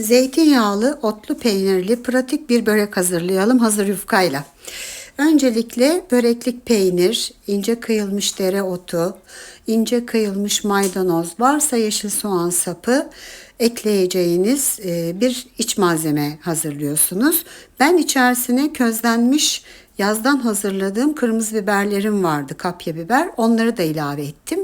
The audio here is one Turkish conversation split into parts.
Zeytinyağlı, otlu peynirli pratik bir börek hazırlayalım hazır yufkayla. Öncelikle böreklik peynir, ince kıyılmış dereotu, ince kıyılmış maydanoz, varsa yeşil soğan sapı ekleyeceğiniz e, bir iç malzeme hazırlıyorsunuz. Ben içerisine közlenmiş yazdan hazırladığım kırmızı biberlerim vardı, kapya biber. Onları da ilave ettim.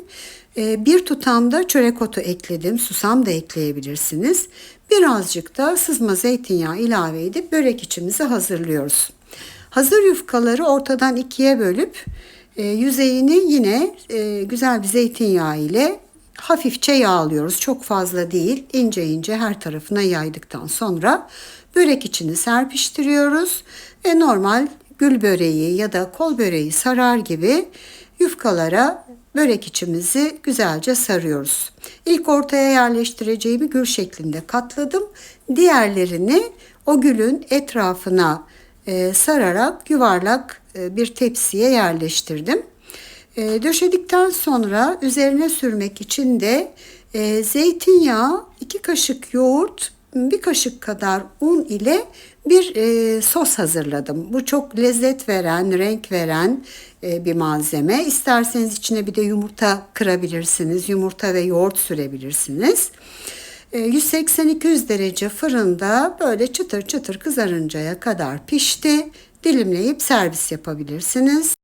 E, Bir tutam da çörek otu ekledim. Susam da ekleyebilirsiniz. Birazcık da sızma zeytinyağı ilave edip börek içimizi hazırlıyoruz. Hazır yufkaları ortadan ikiye bölüp e, yüzeyini yine e, güzel bir zeytinyağı ile hafifçe yağlıyoruz. Çok fazla değil. ince ince her tarafına yaydıktan sonra börek içini serpiştiriyoruz ve normal gül böreği ya da kol böreği sarar gibi yufkalara börek içimizi güzelce sarıyoruz. İlk ortaya yerleştireceğimi gül şeklinde katladım. Diğerlerini o gülün etrafına e, sararak yuvarlak e, bir tepsiye yerleştirdim. E, döşedikten sonra üzerine sürmek için de zeytinyağı, iki kaşık yoğurt, bir kaşık kadar un ile bir e, sos hazırladım. Bu çok lezzet veren, renk veren e, bir malzeme. İsterseniz içine bir de yumurta kırabilirsiniz. Yumurta ve yoğurt sürebilirsiniz. E, 180-200 derece fırında böyle çıtır çıtır kızarıncaya kadar pişti. Dilimleyip servis yapabilirsiniz.